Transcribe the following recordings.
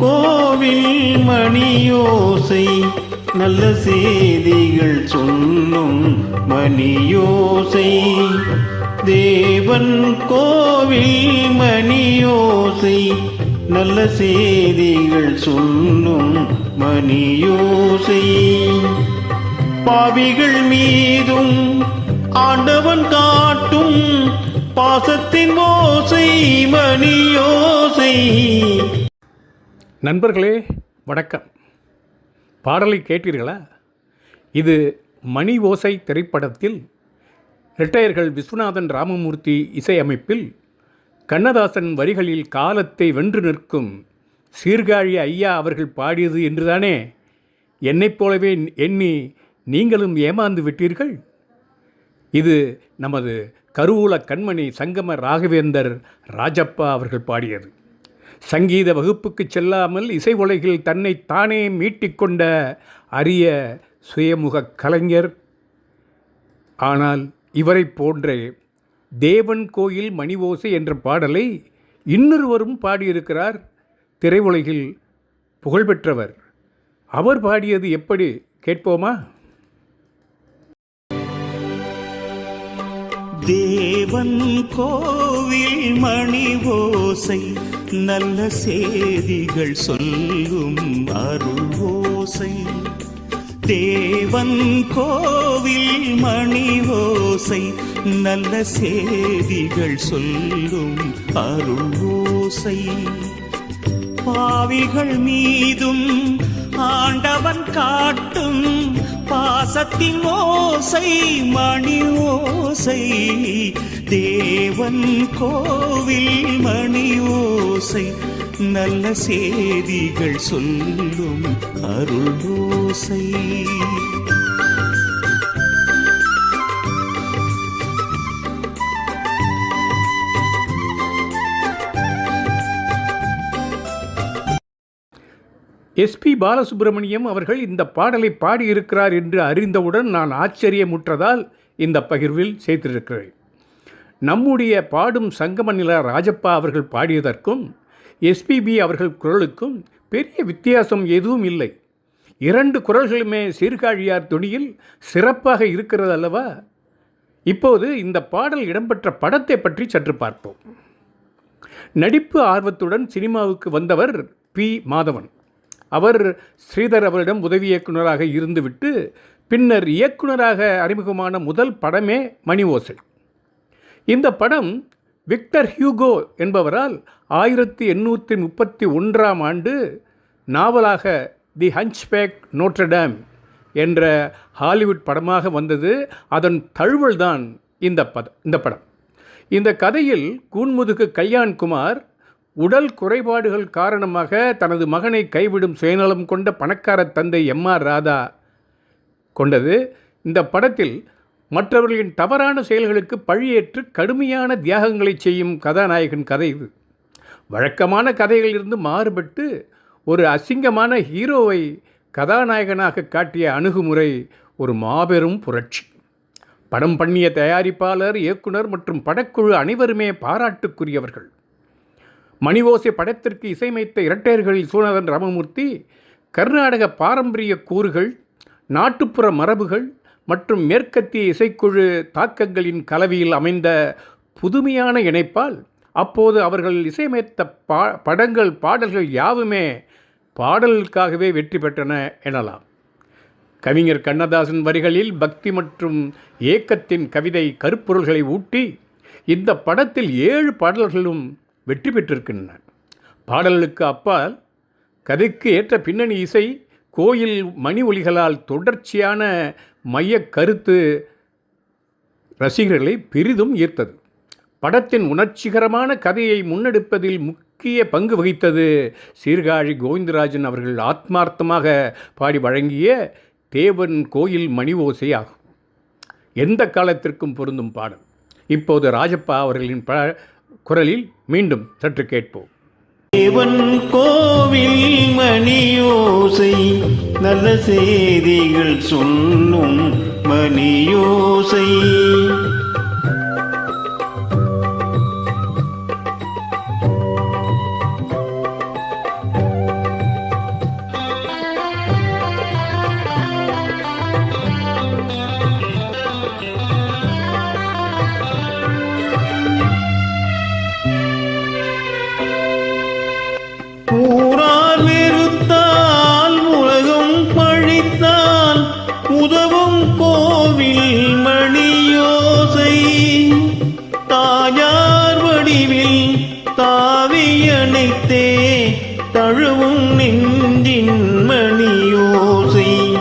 கோவில் மணியோசை. நல்ல செய்திகள் சொல்லும் மணியோசை. தேவன் கோவில் மணியோசை. நல்ல செய்திகள் சொல்லும் மணியோசை. பாவிகள் மீதும் ஆண்டவன் காட்டும் பாசத்தின் ஓசை மணியோசை. நண்பர்களே வணக்கம். பாடலை கேட்டீர்களா? இது மணி ஓசை திரைப்படத்தில் ரிட்டையர்கள் விஸ்வநாதன் ராமமூர்த்தி இசையமைப்பில் கண்ணதாசன் வரிகளில் காலத்தை வென்று நிற்கும் சீர்காழி ஐயா அவர்கள் பாடியது என்றுதானே? என்னைப் போலவே எண்ணி நீங்களும் ஏமாந்து விட்டீர்கள்? இது நமது கருவூல கண்மணி சங்கம ராகவேந்தர் ராஜப்பா அவர்கள் பாடியது. சங்கீத வகுப்புக்கு செல்லாமல் இசை உலகில் தன்னை தானே மீட்டிக்கொண்ட அரிய சுயமுக கலைஞர். ஆனால் இவரைப் போன்றே தேவன் கோயில் மணிவோசை என்ற பாடலை இன்னொருவரும் பாடியிருக்கிறார். திரையுலகில் புகழ்பெற்றவர். அவர் பாடியது எப்படி? கேட்போமா? தேவன் கோவில் மணி ஓசை நல்ல செய்திகள் சொல்லும் அருள் ஓசை தேவன் கோவில் மணி ஓசை நல்ல செய்திகள் சொல்லும் அருள் ஓசை பாவிகள் மீதும் ஆண்டவன் காட்டும் பாசத்தின் ஓசை மணி ஓசை தேவன் கோவில் மணி ஓசை. நல்ல செய்திகள் சொல்லும் அருள் ஓசை. எஸ்பி பாலசுப்ரமணியம் அவர்கள் இந்த பாடலை பாடியிருக்கிறார் என்று அறிந்தவுடன் நான் ஆச்சரியமுற்றதால் இந்த பகிர்வில் சேர்த்திருக்கிறேன். நம்முடைய பாடும் சங்கமநில ராஜப்பா அவர்கள் பாடியதற்கும் எஸ்பிபி அவர்கள் குரலுக்கும் பெரிய வித்தியாசம் எதுவும் இல்லை. இரண்டு குரல்களுமே சீர்காழியார் துணியில் சிறப்பாக இருக்கிறது அல்லவா? இப்போது இந்த பாடல் இடம்பெற்ற படத்தை பற்றி சற்று பார்ப்போம். நடிப்பு ஆர்வத்துடன் சினிமாவுக்கு வந்தவர் பி. மாதவன். அவர் ஸ்ரீதர் அவரிடம் உதவி இயக்குனராக இருந்துவிட்டு பின்னர் இயக்குனராக அறிமுகமான முதல் படமே மணி ஓசை. இந்த படம் விக்டர் ஹியூகோ என்பவரால் ஆயிரத்தி எண்ணூற்றி முப்பத்தி ஒன்றாம் ஆண்டு நாவலாக தி ஹஞ்ச்பேக் நோட்ரடாம் என்ற ஹாலிவுட் படமாக வந்தது. அதன் தழுவல்தான் இந்த பத இந்த படம். இந்த கதையில் கூன்முதுகு கல்யாண்குமார் உடல் குறைபாடுகள் காரணமாக தனது மகனை கைவிடும் சுயநலம் கொண்ட பணக்கார தந்தை எம் ஆர் ராதா கொண்டது. இந்த படத்தில் மற்றவர்களின் தவறான செயல்களுக்கு பழியேற்று கடுமையான தியாகங்களை செய்யும் கதாநாயகன் கதை இது. வழக்கமான கதைகளிலிருந்து மாறுபட்டு ஒரு அசிங்கமான ஹீரோவை கதாநாயகனாக காட்டிய அணுகுமுறை ஒரு மாபெரும் புரட்சி. படம் பண்ணிய தயாரிப்பாளர் இயக்குனர் மற்றும் படக்குழு அனைவருமே பாராட்டுக்குரியவர்கள். மணிவோசை படத்திற்கு இசையமைத்த இரட்டையர்களில் சூனதன் ராமமூர்த்தி கர்நாடக பாரம்பரிய கூறுகள் நாட்டுப்புற மரபுகள் மற்றும் மேற்கத்திய இசைக்குழு தாக்கங்களின் கலவையில் அமைந்த புதுமையான இணைப்பால் அப்போது அவர்கள் இசையமைத்த பா படங்கள் பாடல்கள் யாவுமே பாடலுக்காகவே வெற்றி பெற்றன எனலாம். கவிஞர் கண்ணதாசன் வரிகளில் பக்தி மற்றும் ஏக்கத்தின் கவிதை கருப்பொருள்களை ஊட்டி இந்த படத்தில் ஏழு பாடல்களும் வெற்றி பெற்றிருக்கின்றன. பாடல்களுக்கு அப்பால் கதைக்கு ஏற்ற பின்னணி இசை கோயில் மணி ஒலிகளால் தொடர்ச்சியான மைய கருத்து ரசிகர்களை பெரிதும் ஈர்த்தது. படத்தின் உணர்ச்சிகரமான கதையை முன்னெடுப்பதில் முக்கிய பங்கு வகித்தது சீர்காழி கோவிந்தராஜன் அவர்கள் ஆத்மார்த்தமாக பாடி வழங்கிய தேவன் கோயில் மணி ஓசை ஆகும். எந்த காலத்திற்கும் பொருந்தும் பாடல். இப்போது ராஜப்பா அவர்களின் ப குரலில் மீண்டும் சற்று கேட்போம். தேவன் கோவில் மணியோசை நல்ல செய்திகள் சொல்லும் மணியோசை. நெஞ்சின் மணியோசை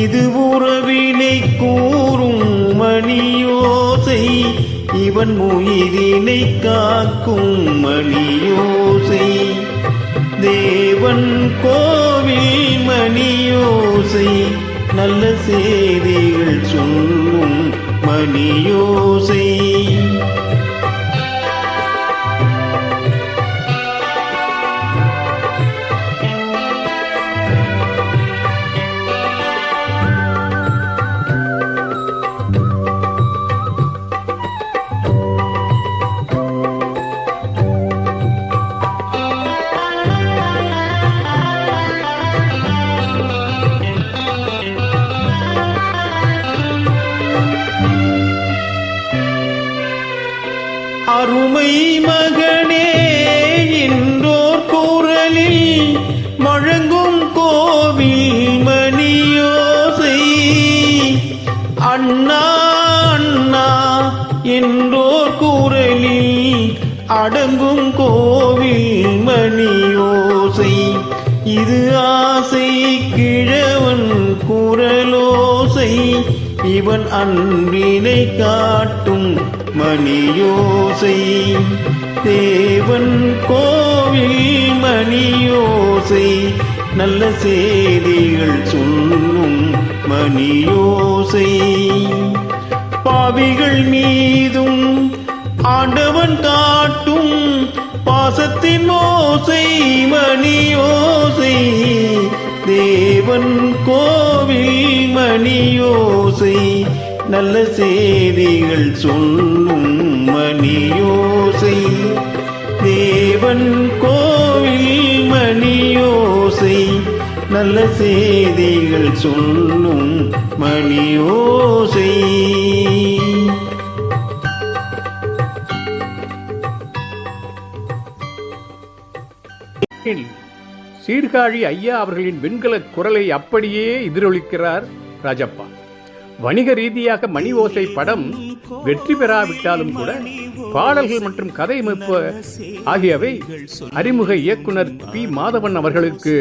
இது உறவினை கூறும் மணியோசை இவன் உயிரினை காக்கும் மணியோசை. தேவன் கோவில் மணியோசை நல்ல செய்திகள் சொல்லும் மணியோசை. அருமை மகனே என்றோர் குரலில் முழங்கும் கோவில் மணியோசை. அண்ணா அண்ணா என்றோர் குரலில் அடங்கும் கோவில் மணியோசை. இது ஆசை கிழவன் குரலோசை. இவன் அன்பினை காட்டும் மணியோசை. தேவன் கோவில் மணியோசை. நல்ல செய்திகள் சொல்லும் மணியோசை. பாவிகள் மீதும் ஆண்டவன் காட்டும் பாசத்தின் ஓசை. மணியோசை. தேவன் கோவில் மணியோசை. நல்ல செய்திகள் சொல்லும் மணியோசை. தேவன் கோவில் மணியோசை. நல்ல செய்திகள் சொல்லும் மணியோசை. சீர்காழி ஐயா அவர்களின் வெண்கல குரலை அப்படியே எதிரொலிக்கிறார் ராஜப்பா. வணிக ரீதியாக மணி ஓசை படம் வெற்றி பெறாவிட்டாலும் கூட பாடல்கள் மற்றும் கதை அமைப்பு ஆகியவை அறிமுக இயக்குனர் பி மாதவன் அவர்களுக்கு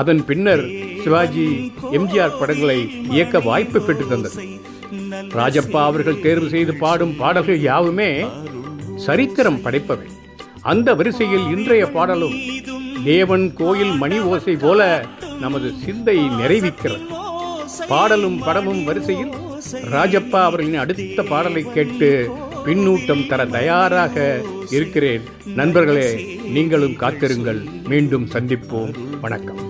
அதன் பின்னர் சிவாஜி எம்ஜிஆர் படங்களை இயக்க வாய்ப்பு பெற்று தந்தது. ராஜப்பா அவர்கள் தேர்வு செய்து பாடும் பாடல்கள் யாவுமே சரித்திரம் படைப்பவை. அந்த வரிசையில் இன்றைய பாடலும் தேவன் கோயில் மணி ஓசை போல நமது சிந்தை நிறைவிக்கிறது. பாடலும் படமும் வரிசையில் ராஜப்பா அவர்களின் அடுத்த பாடலை கேட்டு பின்னூட்டம் தர தயாராக இருக்கிறேன். நண்பர்களே நீங்களும் காத்திருங்கள். மீண்டும் சந்திப்போம். வணக்கம்.